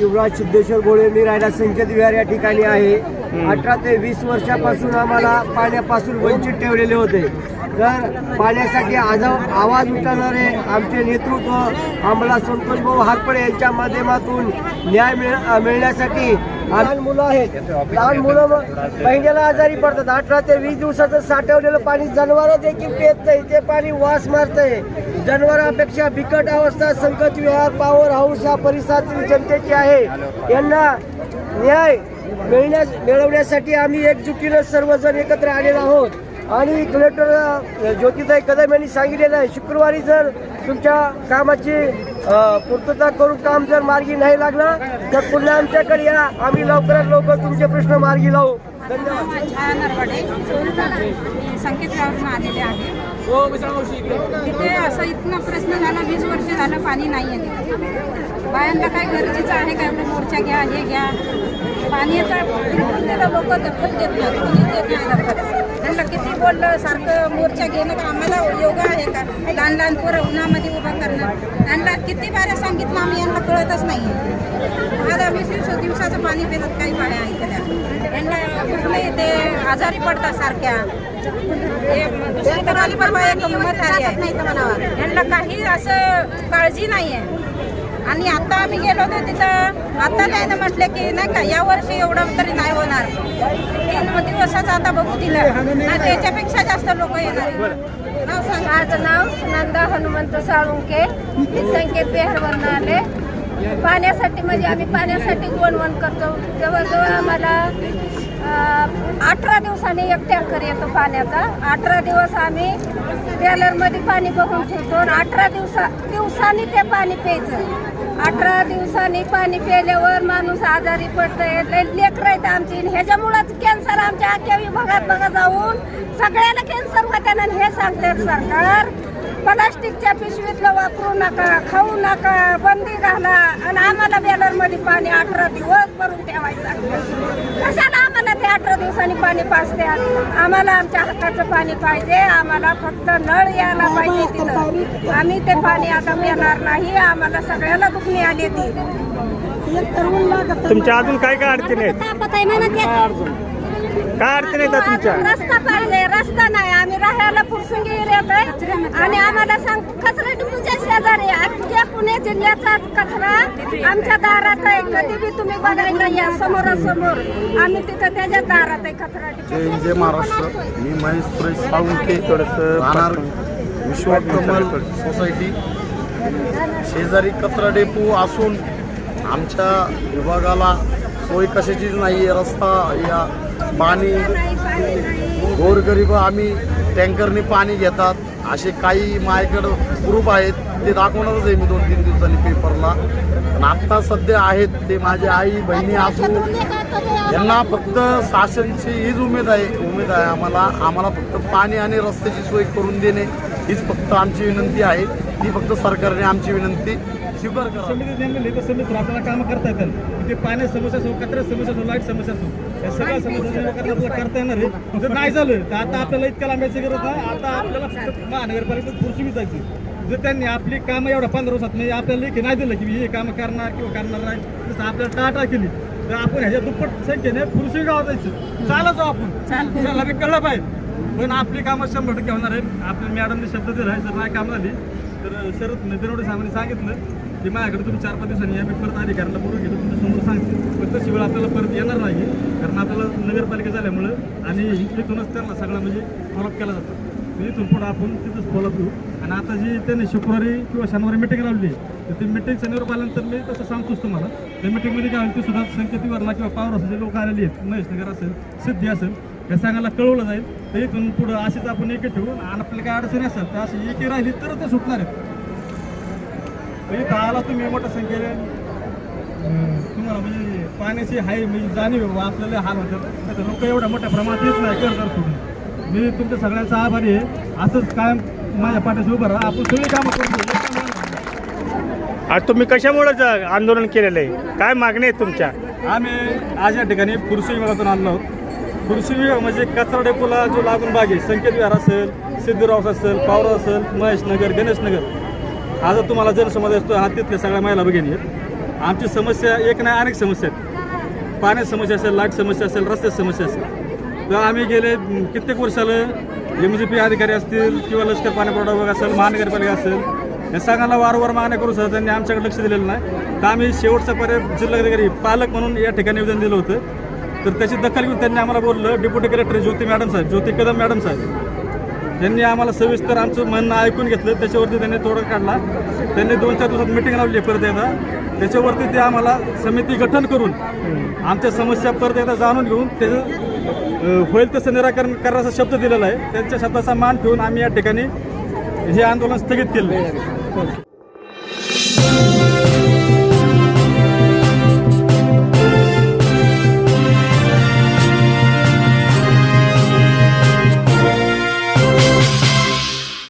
युवराज सिद्धेश्वर गोळे मी रायडा संकेत विहार या ठिकाणी आहे. अठरा ते वीस वर्षापासून आम्हाला पाण्यापासून वंचित ठेवलेले होते. तर पाण्यासाठी आज आवाज उठवणारे आमचे नेतृत्व आम्हाला संतोष भाऊ हारपडे यांच्या माध्यमातून न्याय मिळ- मिळण्यासाठी लहान मुलं आहेत. लहान मुलं महिन्याला आजारी पडतात. अठरा ते वीस दिवसाचं साठवलेलं पाणी जनावरं देखील पेत नाही ते पाणी वास मारतंय. जनावरांपेक्षा बिकट अवस्था संकट विहार पॉवर हाऊस या परिसरातील जनतेची आहे. यांना न्याय मिळण्यास मिळवण्यासाठी आम्ही एकजुटीनं सर्वजण एकत्र आलेलो आहोत. आणि कलेक्टर ज्योतिताई कदम यांनी सांगितलेलं आहे शुक्रवारी जर तुमच्या कामाची पूर्तता करून काम जर मार्गी नाही लागलं तर पुन्हा आमच्याकडे या. आम्ही लवकरात लवकर तुमचे प्रश्न मार्गी लावू. धन्यवाद. छाया नरवाडे मी संकेत गावातून आलेले आहे तिथे असं इथनं प्रश्न झाला वीस वर्ष झालं पाणी नाही आहे बायांना काय गरजेचं आहे काय आपलं मोर्चा घ्या हे घ्या. पाण्याचा लोक दखल देत नाही त्यांना किती बोललं सारखं मोर्चा घेणं का? आम्हाला योगा आहे का? लहान लहान पोरं उन्हामध्ये उभं करणं त्यांना किती बाऱ्या सांगितलं आम्ही यांना कळतच नाही आज वीस दिवस दिवसाचं पाणी पितात काही पाण्या ऐकल्या. यांना कुठले ते आजारी पडतात सारख्या. दुसरी तर आली बाबा एक म्हातारी आहे. यांना काही असं काळजी नाही आहे आणि आता आम्ही गेलो होतो तिथं. आता त्यानं म्हटले की नाही का या वर्षी एवढं तरी नाही होणार. तीन दिवसाचं आता बघू दिलं नाही त्याच्यापेक्षा जास्त लोक येणार. नाव सांग. माझं नाव सुनंदा हनुमंत साळुंके. मी संकेत बिहारवरून आले. पाण्यासाठी म्हणजे आम्ही पाण्यासाठी वणवण करतो. जवळजवळ आम्हाला अठरा दिवसांनी एक टँकर येतो पाण्याचा. अठरा दिवस आम्ही बॅलरमध्ये पाणी बघून ठेवतो आणि अठरा दिवसा दिवसांनी ते पाणी प्यायचं. अठरा दिवसांनी पाणी प्यायल्यावर माणूस आजारी पडतंय. लेकर आहेत आमची. आणि ह्याच्यामुळंच कॅन्सर आमच्या अख्ख्या विभागात बघा जाऊन सगळ्याला कॅन्सर होत्यानं आणि हे सांगतात सरकार प्लास्टिकच्या पिशवीतलं वापरू नका खाऊ नका बंदी घाला आणि आम्हाला बॅलरमध्ये पाणी अठरा दिवस भरून ठेवायचं. दिवसांनी पाणी पाजतात आम्हाला आमच्या हक्काचं पाणी पाहिजे. आम्हाला फक्त नळ यायला पाहिजे तिथं. आम्ही ते पाणी आता मिळणार नाही. आम्हाला सगळ्याला दुखणी आली ती. तुमच्या अजून काय काय अडचणी आहेत? काय अडचणी? येतात तुमच्या? रस्ता पाहिजे. रस्ता नाही. आम्ही राहायला फुरसुंगी येतोय आणि आम्हाला सांग कचरा शेजारी अख्ख्या पुणे जिल्ह्याचा कचरा आमच्या दारात आहे. कधी बी तुम्ही बघायला या समोरासमोर. आम्ही तिथं त्याच्या दारात आहे कचरा जय जय महाराष्ट्र. मी महेश सुरेश साळुंके राहणार विश्वकमल सोसायटी. शेजारी कचरा डेपो असून आमच्या विभागाला सोय कशाचीच नाही आहे रस्ता या पाणी. गोरगरीब आम्ही टँकरने पाणी घेतात. असे काही माझ्याकडं प्रूफ आहेत ते दाखवणारच आहे मी दोन तीन दिवसांनी पेपरला पण आत्ता सध्या आहेत ते माझे आई बहिणी असू यांना फक्त शासनची हीच उमेद आहे उमेद आहे आम्हाला. आम्हाला फक्त पाणी आणि रस्त्याची सोय करून देणे. हीच फक्त आमची विनंती आहे. ती फक्त सरकारने आमची विनंती स्वीकार करा. समिती नेमली तर समिती आपल्याला काम करता येतात ते पाण्याची समस्या असो कचरा समस्या असो लाइट समस्या असो या सगळ्या समस्या आपल्याला करता येणार आहे. जर नाही झालं तर आता आपल्याला इतक्या लांबायची गरज नाही आता आपल्याला फक्त महानगरपालिकेत खुर्ची जायची जर त्यांनी आपली कामं एवढ्या पंधरा वर्षात म्हणजे आपल्याला लेखी नाही दिलं की हे कामं करणार किंवा करणार नाही जसं आपल्याला टाटा केली. तर आपण ह्याच्या दुप्पट संख्येने खुर्शी गावात जायचं. चालत जाऊ आपण. कळलं पाहिजे. पण आपली कामं शंभर टक्के होणार आहे आपल्या मॅडमने शब्द दिला आहे जर नाही काम झाली तर शरद नदीरोडे साहेबांनी सांगितलं की माझ्याकडे तुम्ही चार पाच दिवसांनी या मी परत अधिकाऱ्याला बोलून घेतो तुमच्यासमोर सांगते. पण तशी वेळ आपल्याला परत येणार नाही कारण आपल्याला नगरपालिका झाल्यामुळं आणि इथूनच त्यांना सगळा म्हणजे फॉलोअप केला जातो. म्हणजे इथून पुढं आपण तिथंच फॉलोअप घेऊ. आणि आता जी त्यांनी शुक्रवारी किंवा शनिवारी मिटिंग लावली तर ती मिटिंग शनिवार आल्यानंतर मी तसं सांगतोच तुम्हाला त्या मिटिंगमध्ये काय होईल ती सुद्धा संकेतीवरला किंवा पावर असेल जे लोक आलेले आहेत. महेशनगर असेल सिद्धी असेल या सांगायला कळवलं जाईल. तर इथून पुढं अशीच आपण एक ठेवू. आणि आपल्याला काय अडचणी असेल तर अशी एकी राहिली तर ते सुटणार आहेत. तर इथं आला तुम्ही मोठ्या संख्येने. तुम्हाला म्हणजे पाण्याची हाय म्हणजे जाणीव बाबा आपल्याला हाल होतात लोक एवढ्या मोठ्या प्रमाणात येत नाही करतात सोडून. मी तुमच्या सगळ्यांचा आभारी आहे. असंच कायम माझ्या पाठीशी उभं राहा. आपण सगळी कामं घेऊ. आज तुम्ही कशामुळे आंदोलन केलेलं आहे? काय मागणी आहे तुमच्या? आम्ही आज या ठिकाणी पुरुष विभागातून आलो आहोत कृषी विभाग म्हणजे कचरा डेपोला जो लागून बाग आहे संकेत विहार असेल सिद्धराव असेल पावरा असेल महेशनगर गणेशनगर हा जर तुम्हाला जनसमाज असतो हा तिथल्या सगळ्या महिला भगिनी आहेत. आमची समस्या एक नाही अनेक समस्या आहेत. पाण्याची समस्या असेल लाइट समस्या असेल रस्त्याची समस्या असेल. तर आम्ही गेले कित्येक वर्षाला एम जी पी अधिकारी असतील किंवा लष्कर पाणी पुरवठा विभाग असेल महानगरपालिका असेल या सगळ्यांना वारंवार मागण्या करून सुद्धा त्यांनी आमच्याकडे लक्ष दिलेलं नाही. तर आम्ही शेवटचा पर्याय जिल्हाधिकारी पालक म्हणून या ठिकाणी निवेदन दिलं होतं. तर त्याची दखल घेऊन त्यांनी आम्हाला बोललं डेप्युटी कलेक्टर ज्योती मॅडम साहेब ज्योती कदम मॅडम साहेब. त्यांनी आम्हाला सविस्तर आमचं म्हणणं ऐकून घेतलं. त्याच्यावरती त्यांनी तोडा काढला. त्यांनी दोन चार दिवसात मिटिंग लावली परत एकदा. त्याच्यावरती ते आम्हाला समिती गठन करून आमच्या समस्या परत एकदा जाणून घेऊन त्याचं होईल तसं निराकरण करण्याचा शब्द दिलेला आहे. त्यांच्या शब्दाचा मान ठेवून आम्ही या ठिकाणी हे आंदोलन स्थगित केलं. आहे